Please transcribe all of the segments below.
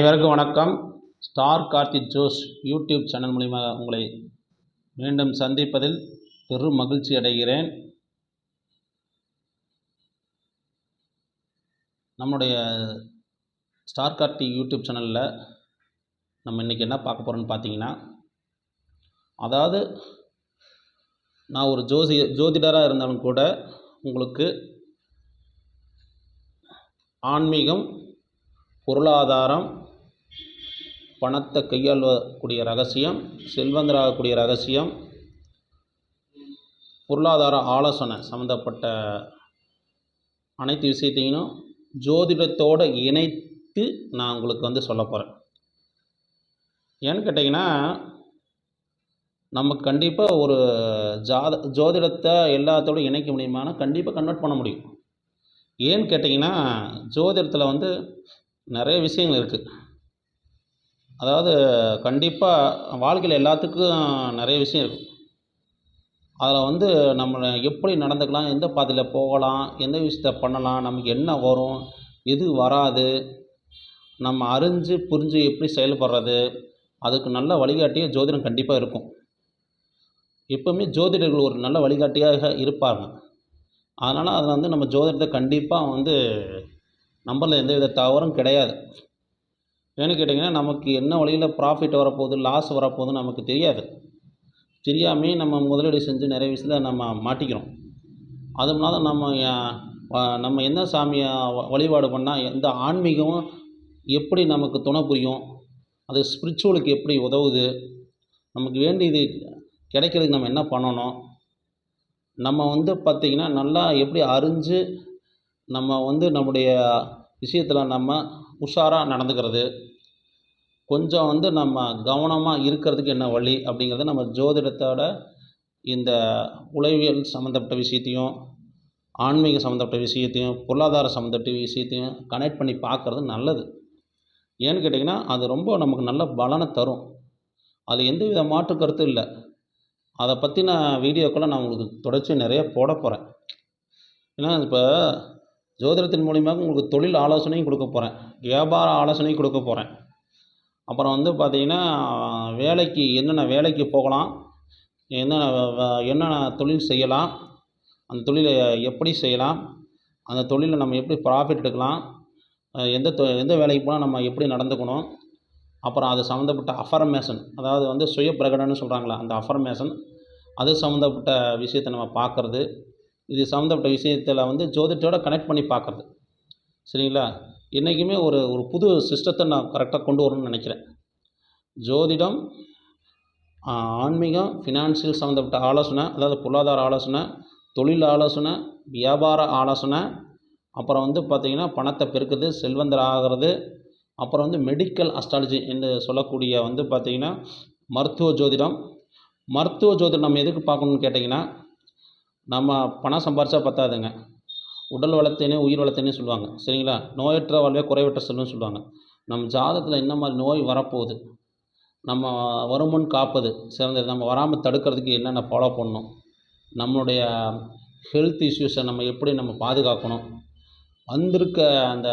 அனைவருக்கும் வணக்கம். Star Karthik Jose YouTube channel மூலிமா உங்களை மீண்டும் சந்திப்பதில் பெரும் மகிழ்ச்சி அடைகிறேன். நம்முடைய ஸ்டார் கார்த்திக் யூடியூப் சேனலில் நம்ம இன்றைக்கி என்ன பார்க்க போகிறோம்னு பார்த்தீங்கன்னா அதாவது நான் ஒரு ஜோசி ஜோதிடராக இருந்தாலும் கூட உங்களுக்கு ஆன்மீகம் பொருளாதாரம் பணத்தை கையாளக்கூடிய ரகசியம் செல்வந்தராகக்கூடிய ரகசியம் பொருளாதார ஆலோசனை சம்மந்தப்பட்ட அனைத்து விஷயத்தையும் ஜோதிடத்தோடு இணைத்து நான் உங்களுக்கு வந்து சொல்ல போகிறேன் ஏன்னு கேட்டிங்கன்னா நம்ம கண்டிப்பாக ஒரு ஜாத ஜோதிடத்தை எல்லாத்தோடு இணைக்க முடியுமானா கண்டிப்பாக கன்வெர்ட் பண்ண முடியும். ஏன்னு கேட்டிங்கன்னா ஜோதிடத்தில் வந்து நிறைய விஷயங்கள் இருக்குது அதாவது கண்டிப்பாக வாழ்க்கையில் எல்லாத்துக்கும் நிறைய விஷயம் இருக்கும். அதில் வந்து நம்ம எப்படி நடந்துக்கலாம் எந்த பாதையில் போகலாம் எந்த விஷயத்த பண்ணலாம் நமக்கு என்ன வரும் எது வராது நம்ம அறிஞ்சு புரிஞ்சு எப்படி செயல்படுறது அதுக்கு நல்ல வழிகாட்டியாக ஜோதிடம் கண்டிப்பாக இருக்கும். எப்போவுமே ஜோதிடர்கள் ஒரு நல்ல வழிகாட்டியாக இருப்பாங்க. அதனால் அதில் வந்து நம்ம ஜோதிடத்தை கண்டிப்பாக வந்து நம்பரில் எந்த வித தவறும் கிடையாது. ஏன்னு கேட்டிங்கன்னா நமக்கு என்ன வழியில் ப்ராஃபிட் வரப்போகுது லாஸ் வரப்போகுதுன்னு நமக்கு தெரியாது. தெரியாமே நம்ம முதலீடு செஞ்சு நிறைய விஷயத்தில் நம்ம மாட்டிக்கிறோம். அதனால நம்ம நம்ம என்ன சாமியை வழிபாடு பண்ணால் எந்த ஆன்மீகம் எப்படி நமக்கு துணை புரியும் அது ஸ்பிரிச்சுவலுக்கு எப்படி உதவுது நமக்கு வேண்டியது கிடைக்கிறதுக்கு நம்ம என்ன பண்ணணும் நம்ம வந்து பார்த்திங்கன்னா நல்லா எப்படி அறிஞ்சு நம்ம வந்து நம்முடைய விஷயத்தில் நம்ம உஷாராக நடந்துக்கிறது. கொஞ்சம் வந்து நம்ம கவனமாக இருக்கிறதுக்கு என்ன வழி அப்படிங்கிறத நம்ம ஜோதிடத்தோட இந்த உளவியல் சம்மந்தப்பட்ட விஷயத்தையும் ஆன்மீக சம்மந்தப்பட்ட விஷயத்தையும் பொருளாதார சம்மந்தப்பட்ட விஷயத்தையும் கனெக்ட் பண்ணி பார்க்குறது நல்லது. ஏன்னு கேட்டிங்கன்னா அது ரொம்ப நமக்கு நல்ல பலனை தரும். அது எந்த வித மாற்று கருத்தும் இல்லை. அதை பற்றின வீடியோக்களை நான் உங்களுக்கு தொடர்ச்சி நிறைய போட போகிறேன் ஏன்னா இப்போ ஜோதிடத்தின் மூலியமாக உங்களுக்கு தொழில் ஆலோசனையும் கொடுக்க போகிறேன் வியாபார ஆலோசனையும் கொடுக்க போகிறேன் அப்புறம் வந்து பார்த்திங்கன்னா வேலைக்கு என்னென்ன வேலைக்கு போகலாம் என்னென்ன என்னென்ன தொழில் செய்யலாம் அந்த தொழிலை எப்படி செய்யலாம் அந்த தொழிலில் நம்ம எப்படி ப்ராஃபிட் எடுக்கலாம் எந்த தொ எந்த வேலைக்கு போனால் நம்ம எப்படி நடந்துக்கணும் அப்புறம் அது சம்மந்தப்பட்ட அஃபர்மேஷன் அதாவது வந்து சுய பிரகடன்னு சொல்கிறாங்களா அந்த அஃபர்மேஷன் அது சம்மந்தப்பட்ட விஷயத்தை நம்ம பார்க்குறது இது சம்மந்தப்பட்ட விஷயத்தில் வந்து ஜோதிடத்தோட கனெக்ட் பண்ணி பார்க்குறது. சரிங்களா? என்றைக்குமே ஒரு ஒரு புது சிஸ்டத்தை நான் கரெக்டாக கொண்டு வரணும்னு நினைக்கிறேன். ஜோதிடம் ஆன்மீகம் ஃபினான்சியல் சம்மந்தப்பட்ட ஆலோசனை அதாவது பொருளாதார ஆலோசனை தொழில் ஆலோசனை வியாபார ஆலோசனை அப்புறம் வந்து பார்த்திங்கன்னா பணத்தை பெருக்குது செல்வந்தர் ஆகிறது அப்புறம் வந்து மெடிக்கல் அஸ்ட்ராலஜி என்று சொல்லக்கூடிய வந்து பார்த்திங்கன்னா மருத்துவ ஜோதிடம். மருத்துவ ஜோதிடம் நம்ம எதுக்கு பார்க்கணுன்னு கேட்டிங்கன்னா நம்ம பணம் சம்பாரித்தா பத்தாதுங்க. உடல் வளர்த்தேனே உயிர் வளர்த்தேனே சொல்லுவாங்க. சரிங்களா? நோயற்ற வாழ்வே குறைவற்ற செல்வம்னு சொல்லுவாங்க. நம்ம ஜாதகத்தில் என்ன மாதிரி நோய் வரப்போகுது? நம்ம வருமுன் காப்பது சிறந்தது. நம்ம வராமல் தடுக்கிறதுக்கு என்னென்ன ஃபாலோ பண்ணணும்? நம்மளுடைய ஹெல்த் இஷ்யூஸை நம்ம எப்படி நம்ம பாதுகாக்கணும்? வந்திருக்க அந்த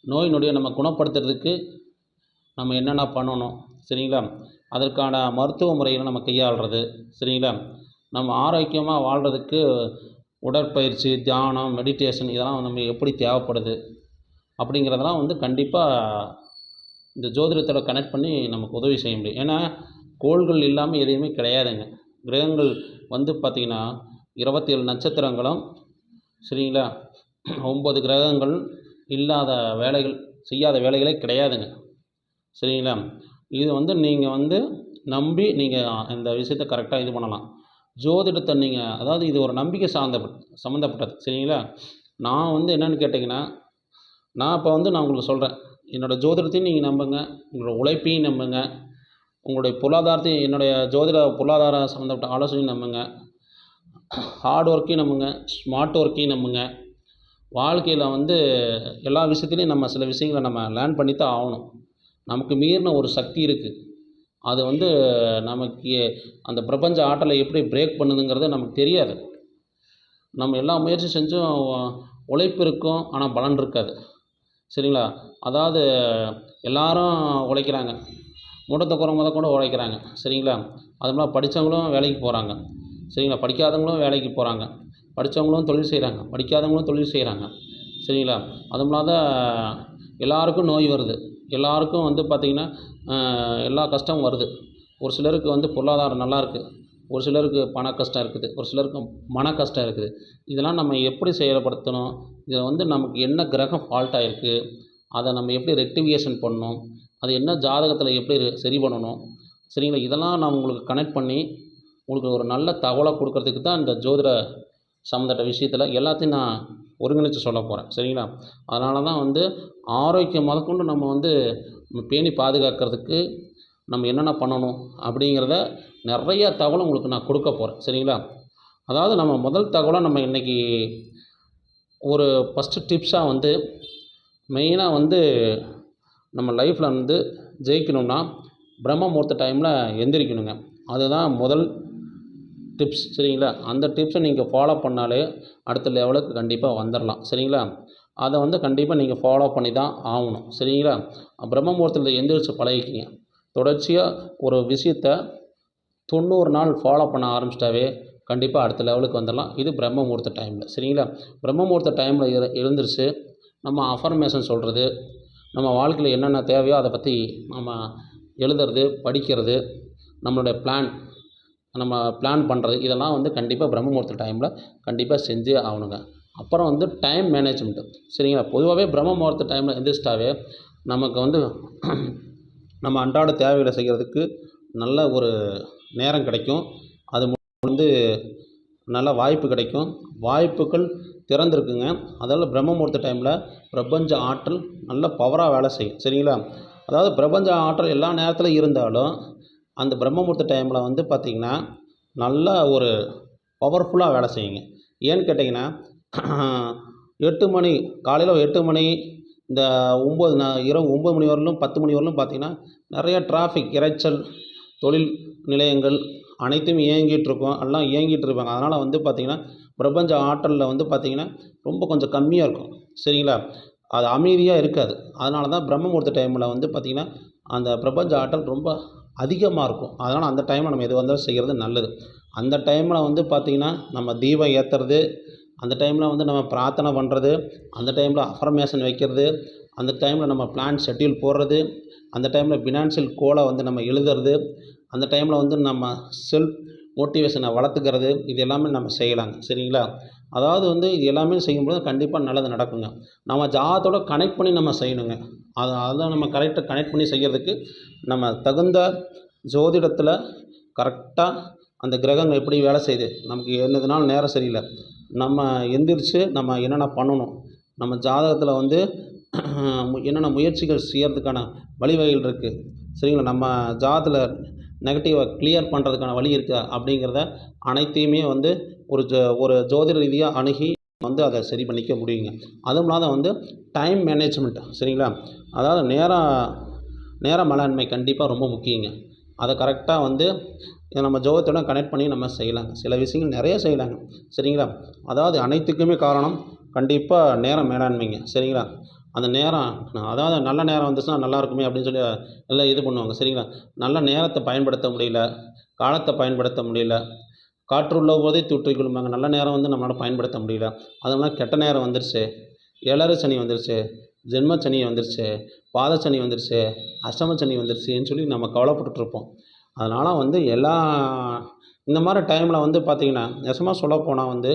நோய் நொடியை நம்ம குணப்படுத்துறதுக்கு நம்ம என்னென்ன பண்ணணும்? சரிங்களா? அதற்கான மருத்துவ முறைகளை நம்ம கையாளுறது. சரிங்களா? நம்ம ஆரோக்கியமாக வாழ்கிறதுக்கு உடற்பயிற்சி தியானம் மெடிடேஷன் இதெல்லாம் நம்ம எப்படி தேவைப்படுது அப்படிங்கிறதெல்லாம் வந்து கண்டிப்பாக இந்த ஜோதிடத்தோட கனெக்ட் பண்ணி நமக்கு உதவி செய்ய முடியும். ஏன்னா கோள்கள் இல்லாமல் எதையுமே கிடையாதுங்க. கிரகங்கள் வந்து பார்த்திங்கன்னா இருபத்தி ஏழு நட்சத்திரங்களும் சரிங்களா? ஒம்பது கிரகங்கள் இல்லாத வேலைகள் செய்யாத வேலைகளே கிடையாதுங்க. சரிங்களா? இது வந்து நீங்கள் வந்து நம்பி நீங்கள் இந்த விஷயத்த கரெக்டாக இது பண்ணலாம். ஜோதிடத்தை நீங்கள் அதாவது இது ஒரு நம்பிக்கை சார்ந்த சம்மந்தப்பட்டது சரிங்களா? நான் வந்து என்னென்னு கேட்டிங்கன்னா நான் இப்போ வந்து நான் உங்களுக்கு சொல்கிறேன் என்னோடய ஜோதிடத்தையும் நீங்கள் நம்புங்க உங்களோட உழைப்பையும் நம்புங்க உங்களுடைய பொருளாதாரத்தையும் என்னுடைய ஜோதிட பொருளாதார சம்மந்தப்பட்ட ஆலோசனையும் நம்புங்க ஹார்ட் ஒர்க்கையும் நம்புங்க ஸ்மார்ட் ஒர்க்கையும் நம்புங்க. வாழ்க்கையில் வந்து எல்லா விஷயத்துலையும் நம்ம சில விஷயங்களை நம்ம லேர்ன் பண்ணி தான் ஆகணும். நமக்கு மீறின ஒரு சக்தி இருக்குது அது வந்து நமக்கு அந்த பிரபஞ்ச ஆற்றலை எப்படி பிரேக் பண்ணுதுங்கிறது நமக்கு தெரியாது. நம்ம எல்லா முயற்சி செஞ்சும் உழைப்பு இருக்கும் ஆனால் பலன் இருக்காது. சரிங்களா? அதாவது எல்லாரும் உழைக்கிறாங்க. முடத்துக்குறவங்க தான் கூட உழைக்கிறாங்க. சரிங்களா? அது மாதிரி படித்தவங்களும் வேலைக்கு போகிறாங்க சரிங்களா? படிக்காதவங்களும் வேலைக்கு போகிறாங்க படித்தவங்களும் தொழில் செய்கிறாங்க படிக்காதவங்களும் தொழில் செய்கிறாங்க சரிங்களா? அதுவும் இல்லாத எல்லாருக்கும் நோய் வருது. எல்லாருக்கும் வந்து பார்த்திங்கன்னா எல்லா கஷ்டமும் வருது. ஒரு சிலருக்கு வந்து பொருளாதாரம் நல்லாயிருக்கு ஒரு சிலருக்கு பண கஷ்டம் இருக்குது. ஒரு சிலருக்கு மன கஷ்டம் இருக்குது. இதெல்லாம் நம்ம எப்படி செயல்படுத்தணும்? இதில் வந்து நமக்கு என்ன கிரகம் ஃபால்ட் ஆகிருக்கு அதை நம்ம எப்படி ரெக்டிஃபிகேஷன் பண்ணணும்? அது என்ன ஜாதகத்தில் எப்படி சரி பண்ணணும்? சரிங்களா? இதெல்லாம் நான் உங்களுக்கு கனெக்ட் பண்ணி உங்களுக்கு ஒரு நல்ல தகவலை கொடுக்கறதுக்கு தான் இந்த ஜோதிட சம்மந்தப்பட்ட விஷயத்தில் எல்லாத்தையும் நான் ஒருங்கிணைச்சு சொல்ல போகிறேன் சரிங்களா? அதனால தான் வந்து ஆரோக்கியம் முதற்கொண்டு நம்ம வந்து நம்ம பேணி பாதுகாக்கிறதுக்கு நம்ம என்னென்ன பண்ணணும் அப்படிங்கிறத நிறைய தகவல் உங்களுக்கு நான் கொடுக்க போகிறேன் சரிங்களா? அதாவது நம்ம முதல் தகவலாக நம்ம இன்றைக்கி ஒரு ஃபஸ்ட்டு டிப்ஸாக வந்து மெயினாக வந்து நம்ம லைஃப்பில் வந்து ஜெயிக்கணும்னா பிரம்ம முகூர்த்த டைமில் எந்திரிக்கணுங்க. அதுதான் முதல் டிப்ஸ் சரிங்களா? அந்த டிப்ஸை நீங்கள் ஃபாலோ பண்ணாலே அடுத்த லெவலுக்கு கண்டிப்பாக வந்துடலாம் சரிங்களா? அதை வந்து கண்டிப்பாக நீங்கள் ஃபாலோ பண்ணி தான் ஆகணும். சரிங்களா? பிரம்ம முகூர்த்தத்தில் எந்திரிச்சு பழகிக்கிங்க. தொடர்ச்சியாக ஒரு விஷயத்த தொண்ணூறு நாள் ஃபாலோ பண்ண ஆரம்பிச்சிட்டாவே கண்டிப்பாக அடுத்த லெவலுக்கு வந்துடலாம் இது பிரம்ம முகூர்த்த டைமில் சரிங்களா? பிரம்ம முகூர்த்த டைமில் இரு எழுந்திரிச்சு நம்ம அஃபர்மேஷன் சொல்கிறது நம்ம வாழ்க்கையில் என்னென்ன தேவையோ அதை பற்றி நம்ம எழுதுறது படிக்கிறது நம்மளுடைய பிளான் நம்ம பிளான் பண்ணுறது இதெல்லாம் வந்து கண்டிப்பாக பிரம்ம முகூர்த்த டைமில் கண்டிப்பாக செஞ்சே ஆகணுங்க. அப்புறம் வந்து டைம் மேனேஜ்மெண்ட்டு சரிங்களா? பொதுவாகவே பிரம்ம முகூர்த்த டைமில் எந்திரிச்சிட்டாவே நமக்கு வந்து நம்ம அன்றாட தேவைகளை செய்கிறதுக்கு நல்ல ஒரு நேரம் கிடைக்கும். அது வந்து நல்ல வாய்ப்பு கிடைக்கும். வாய்ப்புகள் திறந்திருக்குங்க. அதால் பிரம்ம முகூர்த்த டைமில் பிரபஞ்ச ஆற்றல் நல்ல பவராக வேலை செய்யும். சரிங்களா? அதாவது பிரபஞ்ச ஆற்றல் எல்லா நேரத்திலும் இருந்தாலும் அந்த பிரம்ம முகூர்த்த டைமில் வந்து பார்த்திங்கன்னா நல்லா ஒரு பவர்ஃபுல்லாக வேலை செய்யுங்க. ஏன்னு கேட்டிங்கன்னா எட்டு மணி காலையில் எட்டு மணி இந்த ஒம்பது ந இரவு ஒம்பது மணி வரலும் பத்து மணி வரலும் பார்த்திங்கன்னா நிறையா டிராஃபிக் இரைச்சல் தொழில் நிலையங்கள் அனைத்தும் இயங்கிட்டு இருக்கும். எல்லாம் இயங்கிட்டு இருப்பாங்க. அதனால் வந்து பார்த்திங்கன்னா பிரபஞ்ச ஆற்றலில் வந்து பார்த்திங்கன்னா ரொம்ப கொஞ்சம் கம்மியாக இருக்கும். சரிங்களா? அது அமைதியாக இருக்காது. அதனால தான் பிரம்ம முகூர்த்த டைமில் வந்து பார்த்திங்கன்னா அந்த பிரபஞ்ச ஆற்றல் ரொம்ப அதிகமாக இருக்கும். அதனால் அந்த டைமில் நம்ம எது வந்தாலும் செய்கிறது நல்லது. அந்த டைமில் வந்து பார்த்திங்கன்னா நம்ம தீபம் ஏற்றுறது அந்த டைமில் வந்து நம்ம பிரார்த்தனை பண்ணுறது அந்த டைமில் அஃபர்மேஷன் வைக்கிறது அந்த டைமில் நம்ம பிளான் ஷெட்யூல் போடுறது அந்த டைமில் ஃபினான்ஷியல் கோலை வந்து நம்ம எழுதுறது அந்த டைமில் வந்து நம்ம செல்ஃப் மோட்டிவேஷனை வளர்த்துக்கிறது இது எல்லாமே நம்ம செய்யலாங்க. சரிங்களா? அதாவது வந்து இது எல்லாமே செய்யும்போது கண்டிப்பாக நல்லது நடக்குங்க. நம்ம ஜாதத்தோட கனெக்ட் பண்ணி நம்ம செய்யணுங்க. அதை அதை நம்ம கரெக்டாக கனெக்ட் பண்ணி செய்கிறதுக்கு நம்ம தகுந்த ஜோதிடத்தில் கரெக்டாக அந்த கிரகங்கள் எப்படி வேலை செய்யுது? நமக்கு என்னதுனாலும் நேரம் சரியில்லை. நம்ம எந்திரிச்சு நம்ம என்னென்ன பண்ணணும்? நம்ம ஜாதகத்தில் வந்து என்னென்ன முயற்சிகள் செய்யறதுக்கான வழிவகைகள் இருக்குது சரிங்களா? நம்ம ஜாதகத்தில் நெகட்டிவை கிளியர் பண்ணுறதுக்கான வழி இருக்கா? அப்படிங்கிறத அனைத்தையுமே வந்து ஒரு ஜோ ஒரு ஜோதிட ரீதியாக அணுகி வந்து அதை சரி பண்ணிக்க முடியுங்க. அதுவும் இல்லாத வந்து டைம் மேனேஜ்மெண்ட் சரிங்களா? அதாவது நேரம் நேர மேலாண்மை கண்டிப்பாக ரொம்ப முக்கியங்க. அதை கரெக்டாக வந்து இதை நம்ம ஜோகத்தோட கனெக்ட் பண்ணி நம்ம செய்யலாங்க. சில விஷயங்கள் நிறைய செய்யலாங்க. சரிங்களா? அதாவது அனைத்துக்குமே காரணம் கண்டிப்பாக நேரம் மேலாண்மைங்க. சரிங்களா? அந்த நேரம் அதாவது நல்ல நேரம் வந்துச்சுன்னா நல்லா இருக்குமே அப்படின்னு சொல்லி எல்லாம் இது பண்ணுவாங்க. சரிங்களா? நல்ல நேரத்தை பயன்படுத்த முடியல காலத்தை பயன்படுத்த முடியல காற்றுள்ள போதே தூற்றிக்கொள்ளுமாங்க நல்ல நேரம் வந்து நம்மளால் பயன்படுத்த முடியல. அதெல்லாம் கெட்ட நேரம் வந்துருச்சு. ஏழரை சனி வந்துருச்சு. ஜென்ம சனி வந்துருச்சு. பாத சனி வந்துருச்சு. அஷ்டம சனி வந்துருச்சுன்னு சொல்லி நம்ம கவலைப்பட்டுருப்போம் அதனால் வந்து எல்லா இந்த மாதிரி டைமில் வந்து பார்த்திங்கன்னா நெசமாக சொல்லப்போனால் வந்து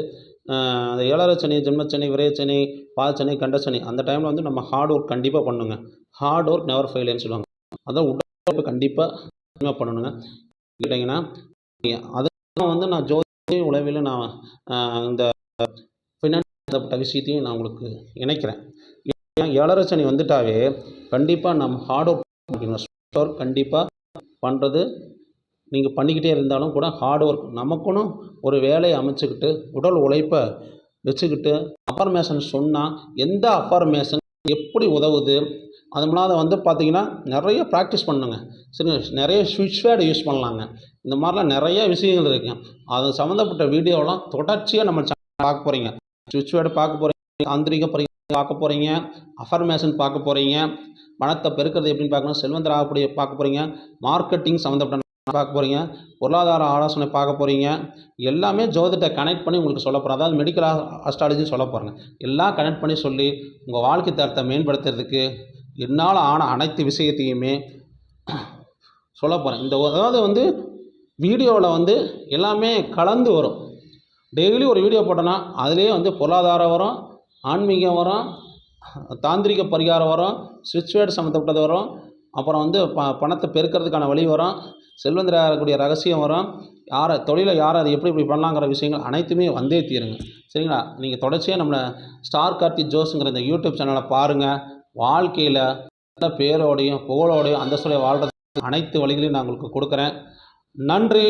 அந்த ஏழரை சனி ஜென்மச்சனி விரயச்சனி பாதச்சனி கண்டச்சனி அந்த டைமில் வந்து நம்ம ஹார்ட் ஒர்க் கண்டிப்பாக பண்ணுங்க. ஹார்ட் ஒர்க் நெவர் ஃபெயிலுன்னு சொல்லுவாங்க. அதான் உடல் கண்டிப்பாக பண்ணணுங்க. கேட்டிங்கன்னா அது வந்து நான் ஜோதி உளவில் நான் இந்த ஃபினான்ஸ் விஷயத்தையும் நான் உங்களுக்கு இணைக்கிறேன். ஏன்னா ஏழரை சனி வந்துட்டாவே கண்டிப்பாக நம்ம ஹார்ட் ஒர்க் ஒர்க் கண்டிப்பாக பண்ணுறது நீங்கள் பண்ணிக்கிட்டே இருந்தாலும் கூட ஹார்ட் ஒர்க் நமக்குன்னு ஒரு வேலையை அமைச்சுக்கிட்டு உடல் உழைப்பை வச்சுக்கிட்டு அஃபர்மேஷன் சொன்னால் எந்த அஃபர்மேஷன் எப்படி உதவுது அது இல்லாத வந்து பார்த்தீங்கன்னா நிறைய ப்ராக்டிஸ் பண்ணுங்க. சரிங்க நிறைய ஸ்விட்ச் வேர்டு யூஸ் பண்ணலாங்க. இந்த மாதிரிலாம் நிறைய விஷயங்கள் இருக்குங்க அது சம்மந்தப்பட்ட வீடியோலாம் தொடர்ச்சியாக நம்ம பார்க்க போகிறீங்க ஸ்விட்ச் வேர்டு பார்க்க போகிறீங்க ஆந்திரிக பரிகாரம் பார்க்க போகிறீங்க அஃபர்மேஷன் பார்க்க போகிறீங்க பணத்தை பெருக்கிறது எப்படின்னு பார்க்கணும் செல்வந்தர் ஆகக்கூடிய பார்க்க போகிறீங்க மார்க்கெட்டிங் சம்மந்தப்பட்ட பார்க்க போகிறீங்க பொருளாதார ஆலோசனை பார்க்க போகிறீங்க எல்லாமே ஜோதிடத்தை கனெக்ட் பண்ணி உங்களுக்கு சொல்ல போகிறேன் அதாவது மெடிக்கல் அஸ்ட்ராலஜின்னு சொல்ல போகிறேங்க எல்லாம் கனெக்ட் பண்ணி சொல்லி உங்கள் வாழ்க்கை தரத்தை மேம்படுத்துறதுக்கு என்னால் ஆன அனைத்து விஷயத்தையுமே சொல்ல போகிறேன் இந்த அதாவது வந்து வீடியோவில் வந்து எல்லாமே கலந்து வரும். டெய்லி ஒரு வீடியோ போட்டோன்னா அதுலேயே வந்து பொருளாதாரம் வரும் ஆன்மீகம் வரும் தாந்திரிக பரிகாரம் வரும் சுவிட்ச்வேர்டு சம்மந்தப்பட்டது வரும் அப்புறம் வந்து ப பணத்தை பெருக்கிறதுக்கான வழி வரும் செல்வந்தராகக்கூடிய ரகசியம் வரும் யாரை தொழிலை யாரை அது எப்படி இப்படி பண்ணலாங்கிற விஷயங்கள் அனைத்துமே வந்தே தீருங்க. சரிங்களா? நீங்கள் தொடர்ச்சியாக நம்மளை ஸ்டார் கார்த்தி ஜோஸுங்கிற இந்த யூடியூப் சேனலை பாருங்கள் வாழ்க்கையில் நல்ல பேரோடையும் புகழோடையும் அந்தஸ்தோடையும் வாழ்கிறது அனைத்து வழிகளையும் நான் உங்களுக்கு கொடுக்குறேன். நன்றி.